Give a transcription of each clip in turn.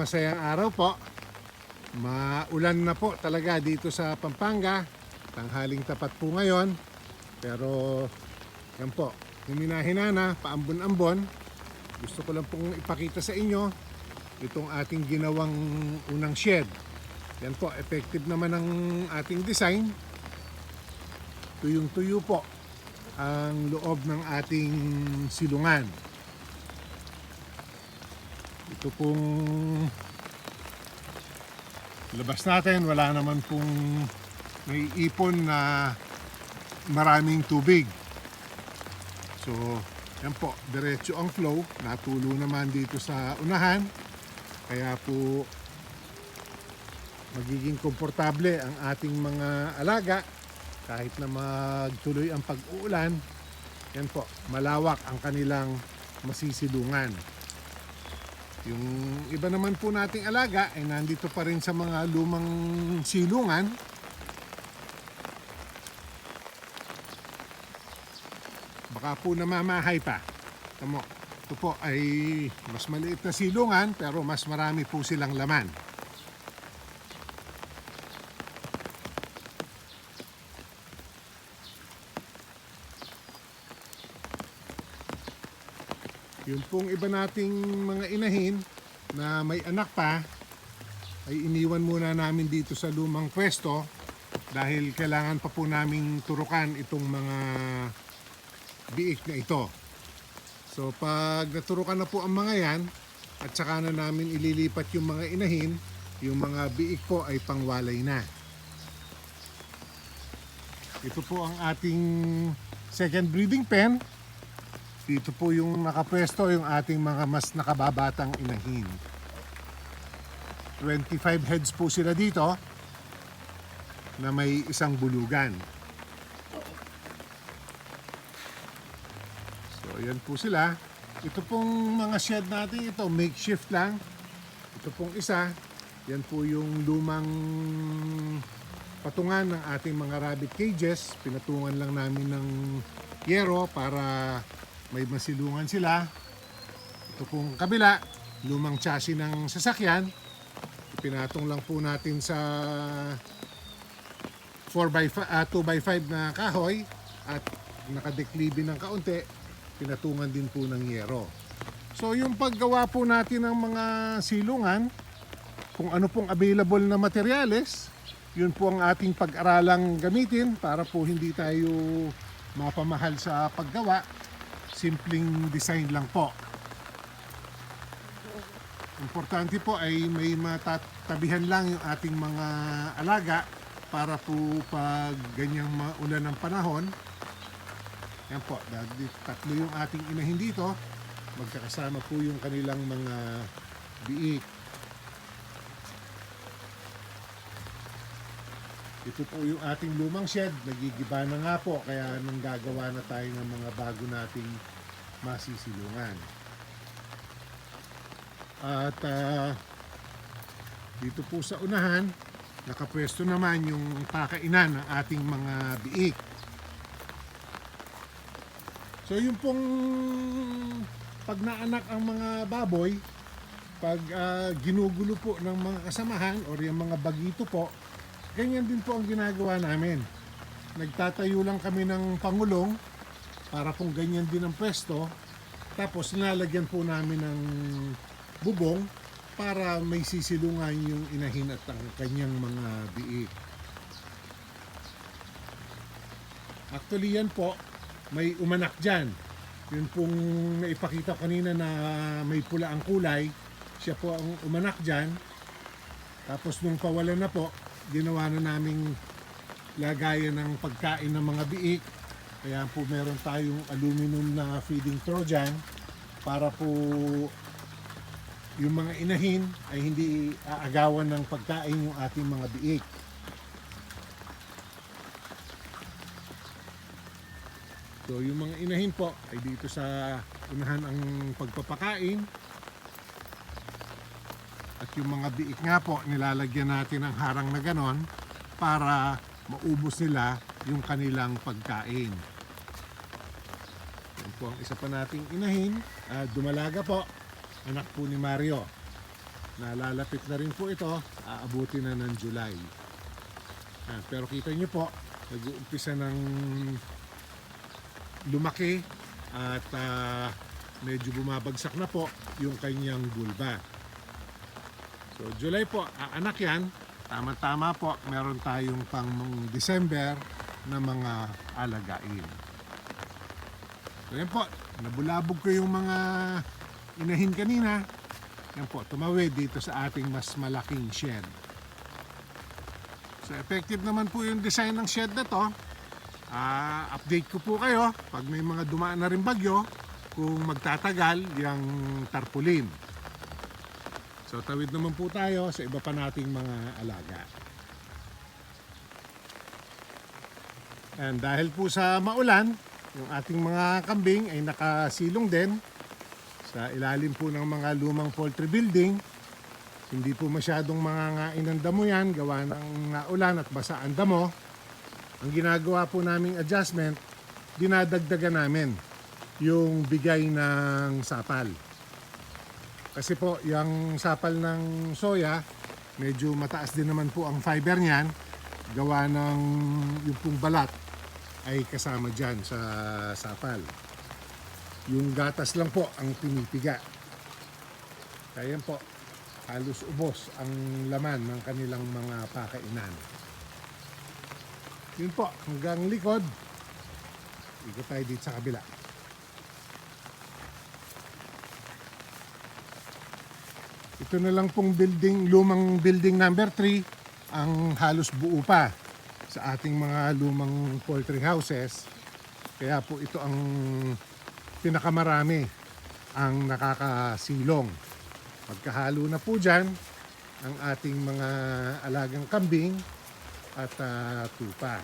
masayang araw po. Maulan na po talaga dito sa Pampanga. Tanghaling tapat po ngayon. Pero yan po, huminahinana, paambon-ambon. Gusto ko lang pong ipakita sa inyo itong ating ginawang unang shed. Yan po, effective naman ang ating design. Tuyong-tuyo po ang loob ng ating silungan. Ito pong labas natin, wala naman pong may ipon na maraming tubig. So, yan po, diretso ang flow. Natulo naman dito sa unahan. Kaya po, magiging komportable ang ating mga alaga kahit na magtuloy ang pag-uulan. Yan po, malawak ang kanilang masisilungan. Yung iba naman po nating alaga ay nandito pa rin sa mga lumang silungan. Baka po namamahay pa. Tamo, ito po ay mas maliit na silungan pero mas marami po silang laman. Yung pong iba nating mga inahin na may anak pa ay iniwan muna namin dito sa lumang pwesto dahil kailangan pa po naming turukan itong mga biik na ito. So pag naturukan na po ang mga yan at saka na namin ililipat yung mga inahin, yung mga biik po ay pangwalay na. Ito po ang ating second breeding pen. Dito po yung nakapwesto yung ating mga mas nakababatang inahin. 25 heads po sila dito na may isang bulugan. So, yan po sila. Ito pong mga shed natin ito, makeshift lang. Ito pong isa, yan po yung lumang patungan ng ating mga rabbit cages. Pinatungan lang namin ng yero para may masilungan sila. Ito pong kabila, lumang chassis ng sasakyan. Pinatong lang po natin sa 4x5, ah, 2x5 na kahoy at nakadeklibe ng kaunti, pinatungan din po ng yero. So yung paggawa po natin ng mga silungan, kung ano pong available na materyales, yun po ang ating pag-aralang gamitin para po hindi tayo mapamahal sa paggawa. Simpleng design lang po. Importante po ay may matatabihan lang yung ating mga alaga para po pag ganyang maulan ng panahon. Yan po, tatlo yung ating inahin dito, magkakasama po yung kanilang mga biik. Ito po yung ating lumang shed, nagigiba na nga po, kaya nang gagawa na tayo ng mga bago nating masisilungan. At ah, dito po sa unahan, nakapwesto naman yung pakainan ng ating mga biik. So yung pong pag naanak ang mga baboy, pag ah, ginugulo po ng mga kasamahan or yung mga bagito po, ganyan din po ang ginagawa namin. Nagtatayo lang kami ng pangulong para kung ganyan din ang pwesto, tapos nilalagyan po namin ng bubong para may sisilungan yung inahin at ang kanyang mga biik. Actually yan po, may umanak dyan. Yun pong naipakita kanina na may pula ang kulay, siya po ang umanak dyan. Tapos nung pawala na po, ginawa na naming lagayan ng pagkain ng mga biik. Kaya po meron tayong aluminum na feeding trough dyan para po yung mga inahin ay hindi aagawan ng pagkain yung ating mga biik. So yung mga inahin po ay dito sa unahan ang pagpapakain. At yung mga biik nga po nilalagyan natin ng harang na ganon para maubos nila yung kanilang pagkain. Yan po ang isa pa nating inahin. Ah, dumalaga po. Anak po ni Mario. nalalapit na rin po ito, aabuti na ng July. Ah, pero kita nyo po, nag-uumpisa ng lumaki at ah, medyo bumabagsak na po yung kanyang bulba. So July po, aanak yan. Tama-tama po, meron tayong pang December na mga alagain. So yan po, nabulabog ko yung mga inahin kanina. Yan po, tumawid dito sa ating mas malaking shed. So effective naman po yung design ng shed na to. Ah, update ko po kayo pag may mga dumaan na rin bagyo kung magtatagal yung tarpaulin. So tawid naman po tayo sa iba pa nating mga alaga. And dahil po sa maulan, yung ating mga kambing ay nakasilong din sa ilalim po ng mga lumang poultry building. Hindi po masyadong mga ngain ng damo yan, gawa ng ulan at basa ang damo. Ang ginagawa po naming adjustment, dinadagdagan namin yung bigay ng sapal. Kasi po, yung sapal ng soya, medyo mataas din naman po ang fiber niyan. Gawa ng yung pong balat ay kasama dyan sa sapal. Yung gatas lang po ang pinipiga. Kaya po, halos ubos ang laman ng kanilang mga pakainan. Yun po, hanggang likod. Ikot tayo dito sa kabila. Ito na lang pong building, lumang building number 3 ang halos buo pa sa ating mga lumang poultry houses. Kaya po ito ang pinakamarami ang nakakasilong. Pagkahalo na po dyan ang ating mga alagang kambing at ah, tupa.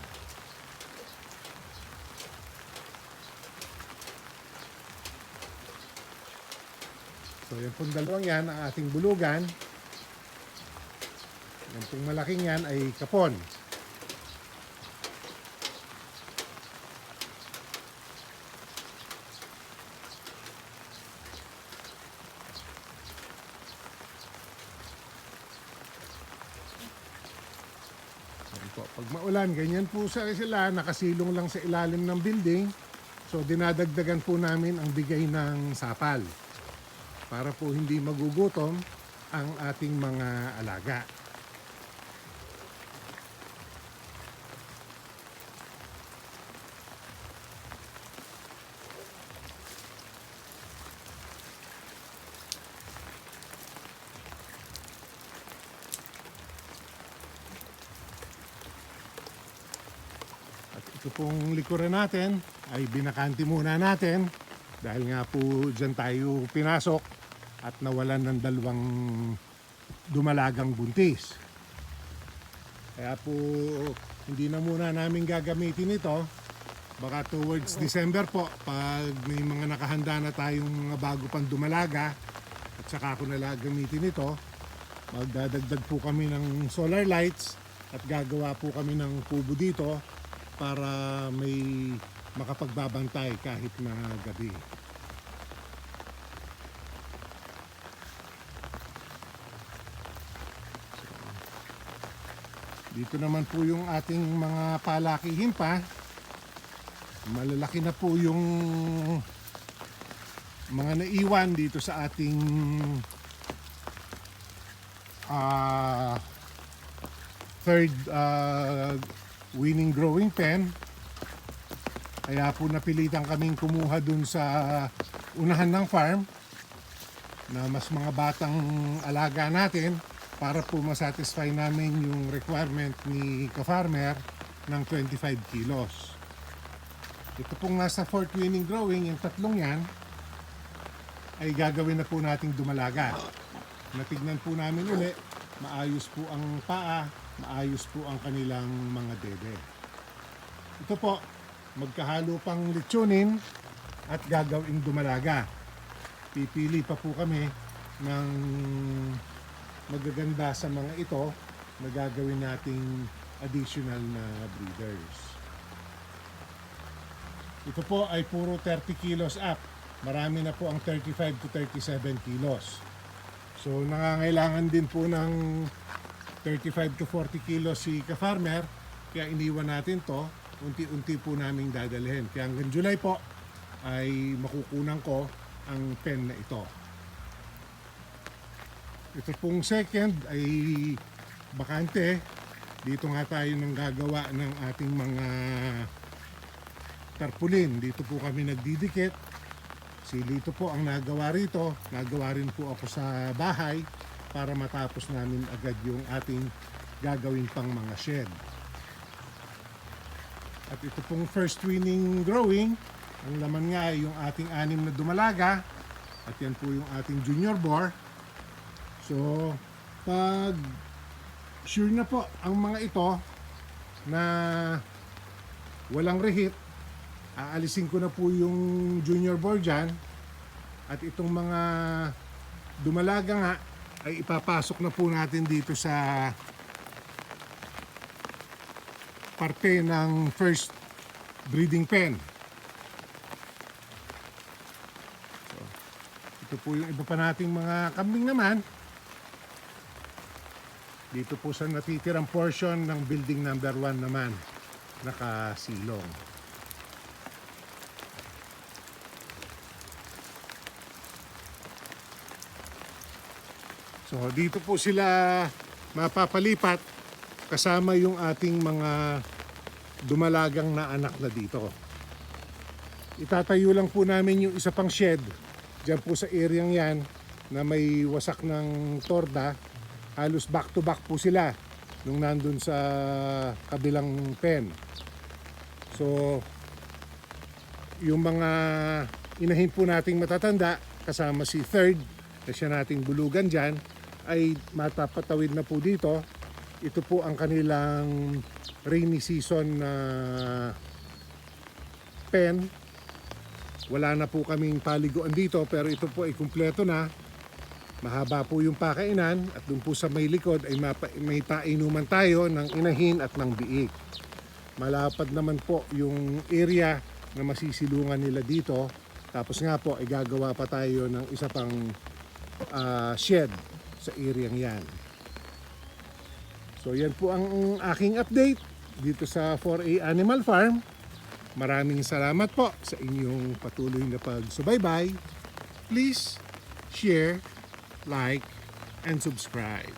So yan pong dalawang yan ang ating bulugan. Yan pong malaking yan ay kapon. Po. Pag maulan, ganyan po sa sila, nakasilong lang sa ilalim ng building. So dinadagdagan po namin ang bigay ng sapal para po hindi magugutom ang ating mga alaga. At ito pong likuran natin ay binakanti muna natin dahil nga po dyan tayo pinasok at nawalan ng dalawang dumalagang buntis. Kaya po hindi na muna namin gagamitin ito. Baka towards December po pag may mga nakahanda na tayong mga bago pang dumalaga at saka ko na lang gamitin ito. Magdadagdag po kami ng solar lights at gagawa po kami ng kubo dito para may makapagbabantay kahit na gabi. Dito naman po yung ating mga palakihin pa. Malalaki na po yung mga naiwan dito sa ating ah third ah, winning growing pen. Kaya po napilitan kaming kumuha dun sa unahan ng farm na mas mga batang alaga natin para po masatisfy namin yung requirement ni ka-farmer ng 25 kilos. Ito pong nasa fourth winning growing, yung tatlong yan, ay gagawin na po nating dumalaga. Natignan po namin uli, maayos po ang paa, maayos po ang kanilang mga dede. Ito po, magkahalo pang litsunin at gagawing dumalaga. Pipili pa po kami ng magaganda sa mga ito na gagawin nating additional na breeders. Ito po ay puro 30 kilos up. Marami na po ang 35 to 37 kilos. So nangangailangan din po ng 35 to 40 kilos si ka-farmer. Kaya iniwan natin to. Unti-unti po naming dadalhin. Kaya hanggang July po ay makukunan ko ang pen na ito. Ito pong second ay bakante. Dito nga tayo nang gagawa ng ating mga tarpulin. Dito po kami nagdidikit. Si Lito po ang nagawa rito. Nagawa rin po ako sa bahay para matapos namin agad yung ating gagawin pang mga shed. At ito pong first winning growing. Ang laman nga ay yung ating anim na dumalaga. At yan po yung ating junior bore. So, pag sure na po ang mga ito na walang rehit, aalisin ko na po yung junior board dyan at itong mga dumalaga nga ay ipapasok na po natin dito sa parte ng first breeding pen. So, ito po yung iba pa nating mga kambing naman. Dito po sa natitirang portion ng building number 1 naman nakasilong. So dito po sila mapapalipat kasama yung ating mga dumalagang na anak na dito. Itatayo lang po namin yung isa pang shed dyan po sa area yan na may wasak ng torda. Halos back to back po sila nung nandun sa kabilang pen. So yung mga inahin po nating matatanda kasama si third na siya nating bulugan dyan ay matapatawid na po dito. Ito po ang kanilang rainy season na pen. Wala na po kaming paliguan dito pero ito po ay kumpleto na. Mahaba po yung pakainan at doon po sa may likod ay mapa, may painuman tayo ng inahin at ng biik. Malapad naman po yung area na masisilungan nila dito. Tapos nga po ay gagawa pa tayo ng isa pang ah, shed sa area yan. So yan po ang aking update dito sa 4A Animal Farm. Maraming salamat po sa inyong patuloy na pagsubaybay. Please share, like, and subscribe.